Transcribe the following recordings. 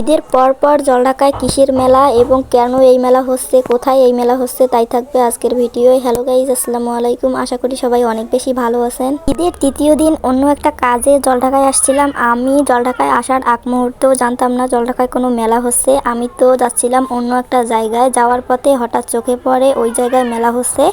ঈদের পর পর জলঢাকায় কিসের মেলা এবং কেন এই মেলা হচ্ছে, কোথায় এই মেলা হচ্ছে তাই থাকবে আজকের ভিডিও। হ্যালো গাইজ আসসালামু আলাইকুম। আশা করি সবাই অনেক বেশি ভালো আছেন। ঈদের তৃতীয় দিন অন্য একটা কাজে জলঢাকায় আসছিলাম। আমি জলঢাকায় আসার আগ মুহূর্তেও জানতাম না জলঢাকায় কোনো মেলা হচ্ছে। আমি তো যাচ্ছিলাম অন্য একটা জায়গায়। যাওয়ার পথে হঠাৎ চোখে পড়ে ওই জায়গায় মেলা হচ্ছে।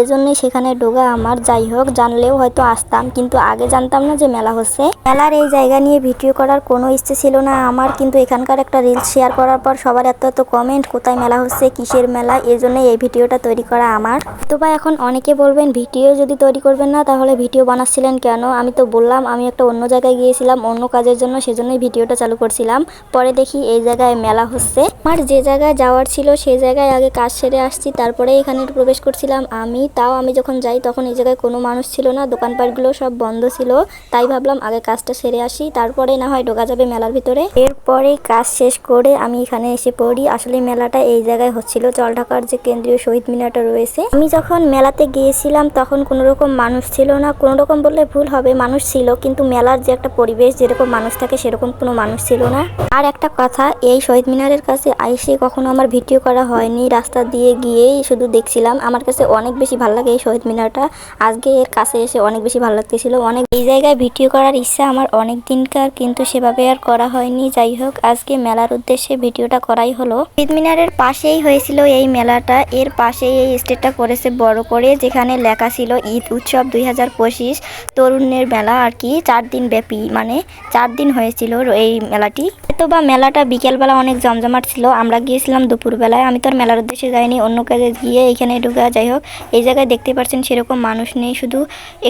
এজন্যই সেখানে ডোগা আমার। যাই হোক, জানলেও হয়তো আসতাম, কিন্তু আগে জানতাম না যে মেলা হচ্ছে। মেলার এই জায়গা নিয়ে ভিডিও করার কোনো ইচ্ছে ছিল না আমার, কিন্তু এখানকার একটা রিলস শেয়ার করার পর সবার এত এত কমেন্ট কোথায় মেলা হচ্ছে, কিসের মেলা এর জন্যই এই ভিডিওটা তৈরি করা আমার। তো ভাই, এখন অনেকে বলবেন, ভিডিও যদি তৈরি করবেন না, তাহলে ভিডিও বানাচ্ছিলেন কেন? আমি তো বললাম, আমি একটা অন্য জায়গায় গিয়েছিলাম, অন্য কাজের জন্য, সেজন্যই ভিডিওটা চালু করছিলাম। পরে দেখি এই জায়গায় মেলা হচ্ছে। আমার যে জায়গায় যাওয়ার ছিল, সেই জায়গায় আগে কাজ সেরে আসছি তারপরে এখানে প্রবেশ করছিলাম। আমি, তাও আমি যখন যাই, তখন এই জায়গায় কোনো মানুষ ছিল না, দোকানপাটগুলো সব বন্ধ ছিল। তাই ভাবলাম, আগে কাজটা সেরে আসি, তারপরে না হয় ঢোকা যাবে মেলার ভিতরে। এরপরে কাজ শেষ করে আমি এখানে এসে পড়ি। আসলে মেলাটা এই জায়গায় হচ্ছিল। জলঢাকার যে কেন্দ্রীয় শহীদ মিনারটা রয়েছে, আমি যখন মেলাতে গিয়েছিলাম তখন কোনো রকম মানুষ ছিল না। কোনো রকম বললে ভুল হবে, মানুষ ছিল, কিন্তু মেলার যে একটা পরিবেশ, যেরকম মানুষ থাকে সেরকম কোনো মানুষ ছিল না। আর একটা কথা, এই শহীদ মিনারের কাছে আইসে কখনো আমার ভিডিও করা হয়নি। রাস্তা দিয়ে গিয়েই শুধু দেখছিলাম। আমার কাছে অনেক বেশি ভালো লাগে এই শহীদ মিনারটা। আজকে এর কাছে এসে অনেক বেশি ভালো লাগতেছিল। অনেক এই জায়গায় ভিডিও করার ইচ্ছা আমার অনেক দিনকার, কিন্তু সেভাবে আর করা হয়নি। যাই হোক, আজকে মেলার উদ্দেশ্যে ভিডিওটা করাই হলো। শহীদ মিনারের পাশেই হয়েছিল এই মেলাটা। এর পাশেই এই স্টেজটা করেছে বড় করে, যেখানে লেখা ছিল ঈদ উৎসব দুই হাজার পঁচিশ তরুণের মেলা আর কি। চার দিন ব্যাপী মানে চার দিন হয়েছিল এই মেলাটি। তো বা মেলাটা বিকেলবেলা অনেক জমজমাট ছিল। আমরা গিয়েছিলাম দুপুরবেলায়। আমি তো আর মেলার উদ্দেশ্যে যাইনি, অন্য কাজে গিয়ে এখানে ঢুকা। যাই হোক, এই জায়গায় দেখতে পাচ্ছেন সেরকম মানুষ নেই। শুধু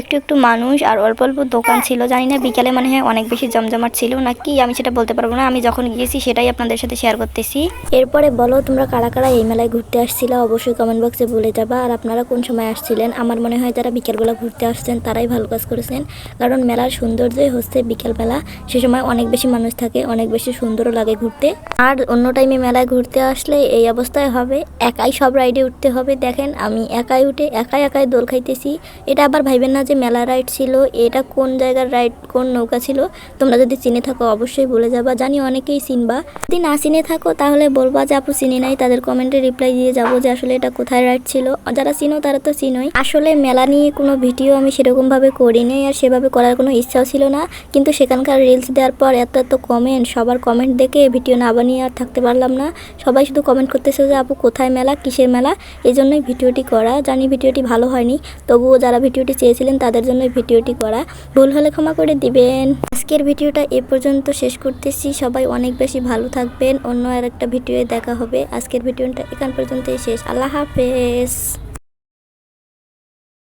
একটু একটু মানুষ আর অল্প অল্প দোকান ছিল। জানি না বিকেলে মনে হয় অনেক বেশি জমজমাট ছিল নাকি, আমি সেটা বলতে পারব না। আমি যখন গিয়েছি সেটাই আপনাদের সাথে শেয়ার করতেছি। এরপরে বলো, তোমরা কারা কারা এই মেলায় ঘুরতে আসছিল? অবশ্যই কমেন্ট বক্সে বলে যাবা। আর আপনারা কোন সময় আসছিলেন? আমার মনে হয় যারা বিকেলবেলা ঘুরতে আসছেন, তারাই ভালো কাজ করেছেন। কারণ মেলার সৌন্দর্যই হচ্ছে বিকেলবেলা। সে সময় অনেক বেশি মানুষ থাকে, অনেক বেশি সুন্দরও লাগে ঘুরতে। আর অন্য টাইমে মেলায় ঘুরতে আসলে এই অবস্থায় হবে, একাই সব রাইডে উঠতে হবে। দেখেন, আমি একাই উঠে একাই একাই দোল খাইতেছি। এটা আবার ভাইবেন না যে মেলা রাইড ছিল, এটা কোন জায়গার রাইড কোন নৌকা ছিল? তোমরা যদি চিনে থাকো, অবশ্যই বলে যাবা। জানি অনেকেই চিনবা। যদি না চিনে থাকো, তাহলে বলবা যে, আপু, চিনি নাই। তাদের কমেন্টে রিপ্লাই দিয়ে যাব যে, আসলে এটা কোথায় রাইড ছিল? যারা চিনো, তারা তো চিনোই। আসলে মেলা নিয়ে কোনো ভিডিও আমি সেরকম ভাবে করিনি, আর সেভাবে করার কোনো ইচ্ছাও ছিল না। কিন্তু সেখানকার রিলস দেওয়ার পর এত এত কমেন্ট সবার কমেন্ট দেখে ভিডিও না বানিয়ে আর থাকতে পারলাম না। সবাই শুধু কমেন্ট করতেছে যে, আপু, কোথায় মেলা? কিসের মেলা? এই জন্যই ভিডিওটি করা। জানি ভিডিওটি ভালো হয়নি, তবুও যারা ভিডিওটি চেয়েছিলেন তাদের জন্য ভিডিওটি করা। ভুল হলে ক্ষমা করে দিবেন। আজকের ভিডিওটা এ পর্যন্ত শেষ করতেছি। সবাই অনেক বেশি ভালো থাকবেন। অন্য আর একটা ভিডিওয়ে দেখা হবে। আজকের ভিডিওটা এখান পর্যন্তই শেষ। আল্লাহ হাফেজ।